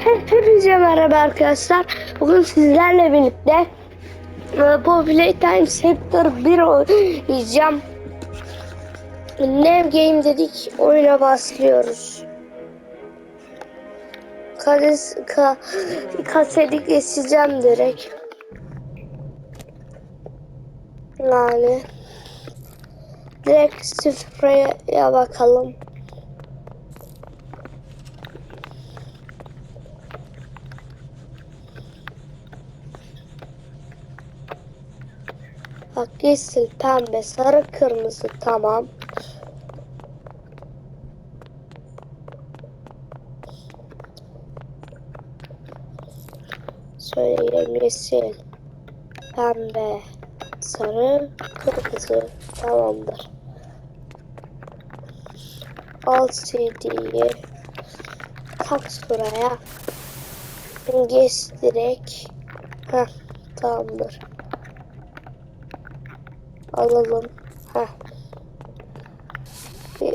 Hepinize merhaba arkadaşlar. Bugün sizlerle birlikte e, Populate Time Sector 1 oynayacağım. Nev Game dedik. Oyuna başlıyoruz. Kades, ka, kaseti geçeceğim direkt. Yani direkt sıfıra bakalım. Yeşil, pembe, sarı, kırmızı tamam. Söyleyeyim yeşil, pembe, sarı, kırmızı tamamdır. Al CD'yi tak şuraya. Geç direkt. Heh, tamamdır alalım. Heh. Bir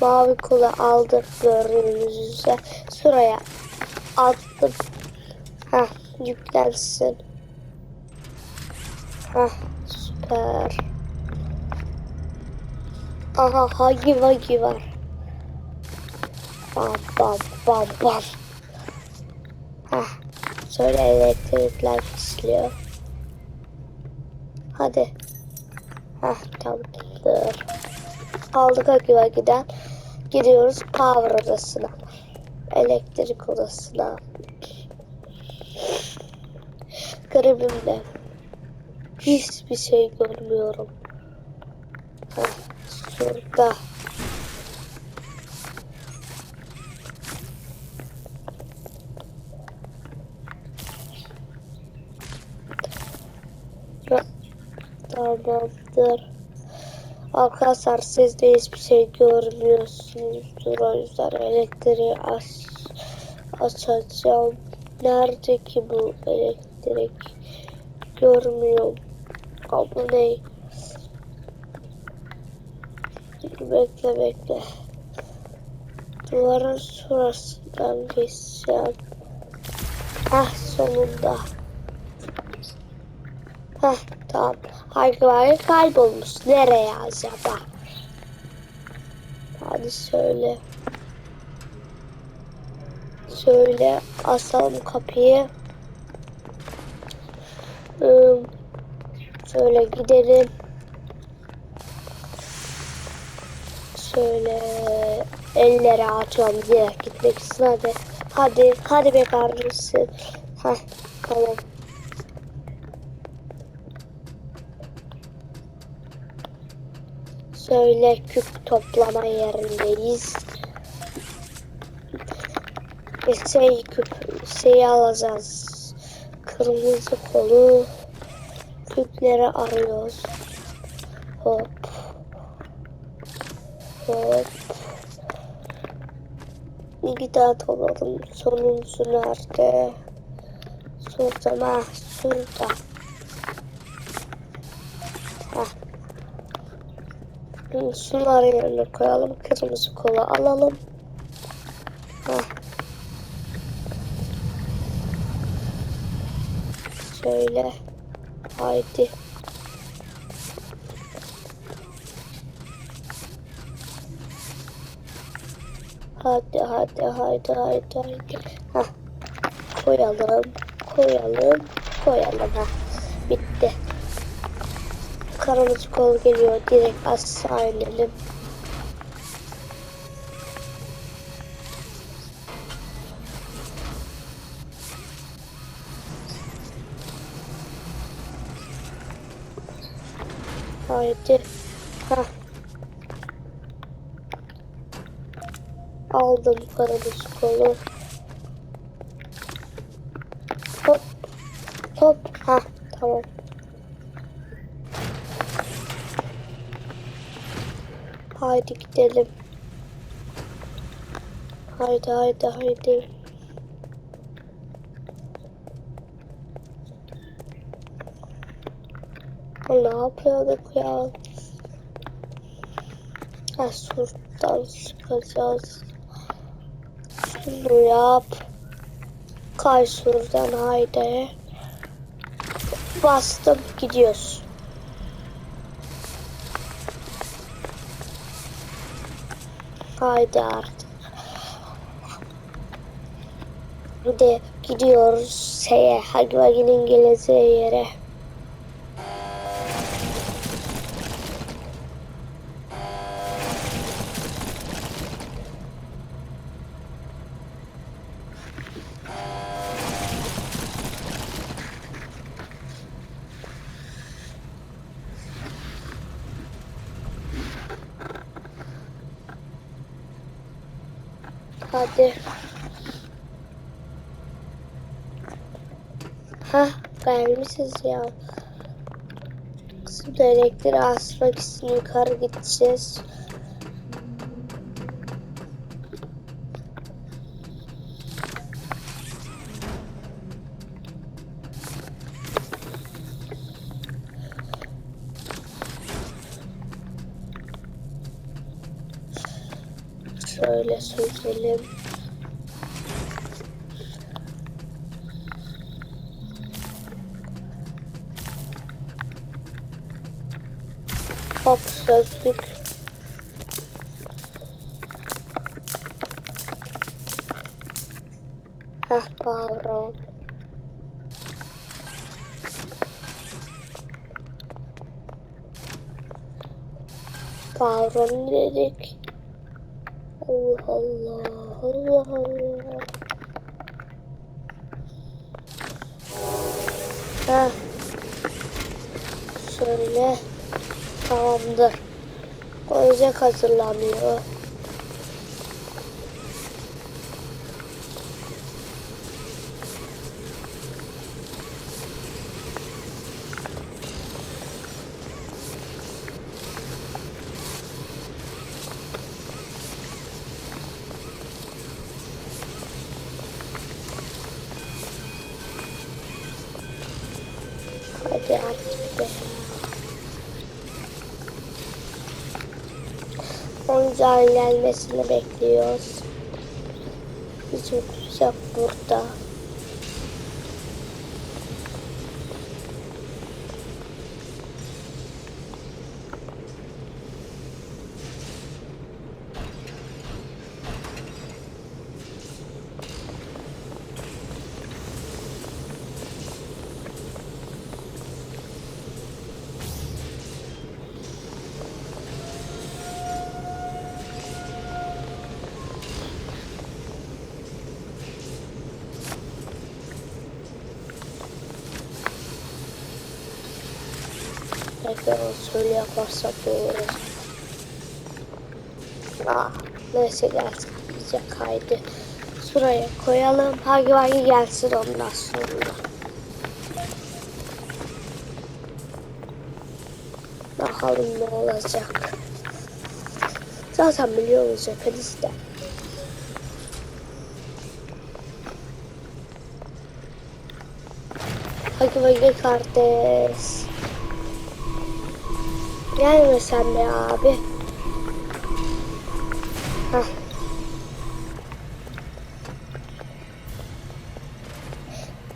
mavi kola aldık gördüğünüz üzere. Şuraya attım. Heh, yüklensin. Heh, süper. Aha hagi vagi var. Bam bam bam bam. Heh, şöyle elektrikler işliyor. Hadi. Heh tamamdır. Aldık akıva giden. Gidiyoruz power odasına. Elektrik odasına. Garibimde. Hiçbir şey görmüyorum. Heh, şurada. Tamamdır. Arkadaşlar siz de hiçbir şey görmüyorsunuzdur. O yüzden elektriği aç, açacağım. Nerede ki bu elektrik? Görmüyorum. Ama ne? Bekle bekle. Duvarın şurasından geçeceğim. Ah sonunda. Heh tamam. Hayvanı kaybolmuş. Nereye acaba? Hadi söyle. Söyle. Asalım kapıyı. Hmm. Şöyle gidelim. Şöyle elleri açıyorum diye gitmek için hadi. Hadi, hadi be kardeşim. Heh, tamam. Şöyle küp toplama yerindeyiz. Şey küp şeyi alacağız. Kırmızı kolu küpleri arıyoruz. Hop. Hop. İki daha topladım. Sonuncusu nerede? Şurada mı? Şurada. Şunları yerine koyalım. Kırmızı kola alalım. Heh. Şöyle. Haydi. Hadi hadi hadi hadi hadi. Heh. Koyalım. Koyalım. Koyalım. Heh. Kırmızı kol geliyor. Direkt aşağı inelim. Haydi. Heh. Aldım kırmızı kolu. Hop. Hop. Ha tamam. Haydi gidelim. Haydi haydi haydi. Ne yapıyorduk ya? Ha şuradan çıkacağız. Şunu yap. Kay şuradan haydi. Bastım gidiyoruz. Haydi artık. Bir de gidiyoruz şeye Hagwagi'nin geleceği yere. Hadi. Hah gelmişiz ya. Şimdi elektriği asmak için yukarı gideceğiz. Şöyle süzelim. Hop sözdük. Heh pardon. Pardon dedik. Allah Allah. Allah Allah. Heh. Şöyle. Tamamdır. Oyuncak hazırlanıyor. Oyuncağın gelmesini bekliyoruz. Bizim kuşak burada. Tekrar şöyle yaparsak olur. Ah, neyse gelsin. Bize kaydı. Şuraya koyalım. Hagi Vagi gelsin ondan sonra. Bakalım ne olacak. Zaten biliyor olacak. Hadi işte. Hagi Vagi kardeş. Gelme sen be abi. Hah.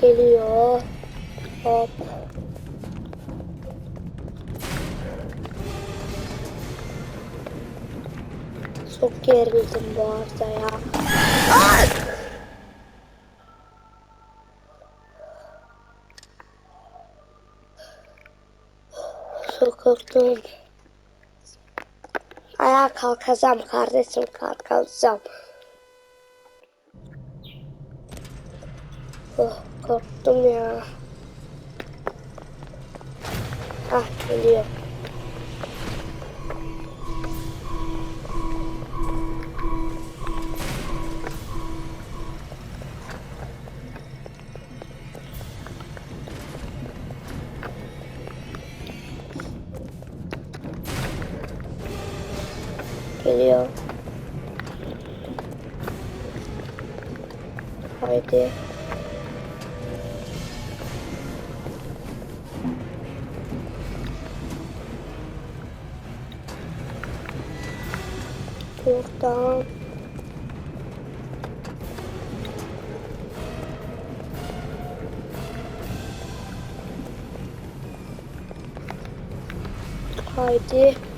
Geliyor. Hop. Çok gerildim bu arada ya. Ay! Korktum. Ayağa kalkacağım kardeşim kalkacağım. Oh, korktum ya. Ah. Geliyor. dedi. Buradan Haydi.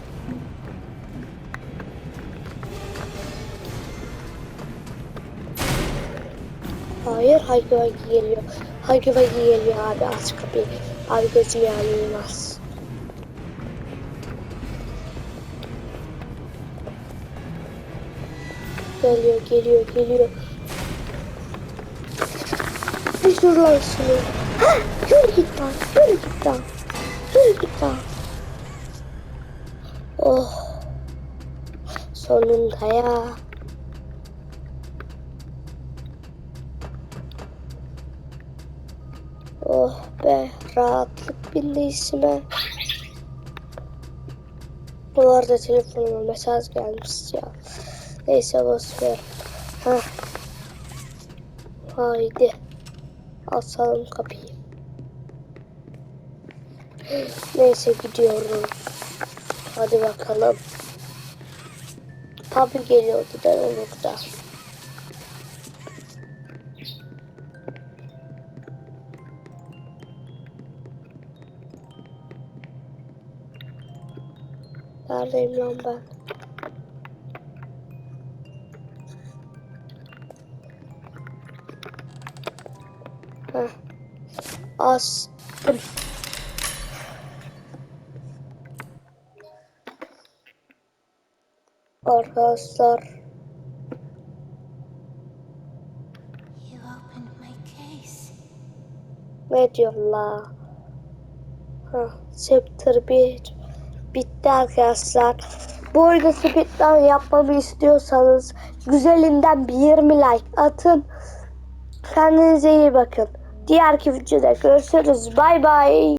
Hayır, Haydi geliyor. Haydi geliyor abi aç kapıyı. Abi gözüm yanılmaz. Geliyor, geliyor, geliyor. Bir dur lan şunu. Ha, yürü git lan, yürü git lan. Yürü git lan. Oh. Sonunda ya. Oh be rahatlık bindi içime. Bu arada telefonuma mesaj gelmiş ya. Neyse boş ver. Heh. Haydi. Açalım kapıyı. Neyse gidiyorum. Hadi bakalım. Tabi geliyordu Denoluk'ta. Neredeyim lan ben? Heh. Astım. Arkadaşlar You opened my case. ne diyorlar? Ha, chapter 1 bitti arkadaşlar. Bu oyunu speedrun yapmamı istiyorsanız güzelinden bir 20 like atın. Kendinize iyi bakın. Diğer videoda görüşürüz. Bay bay.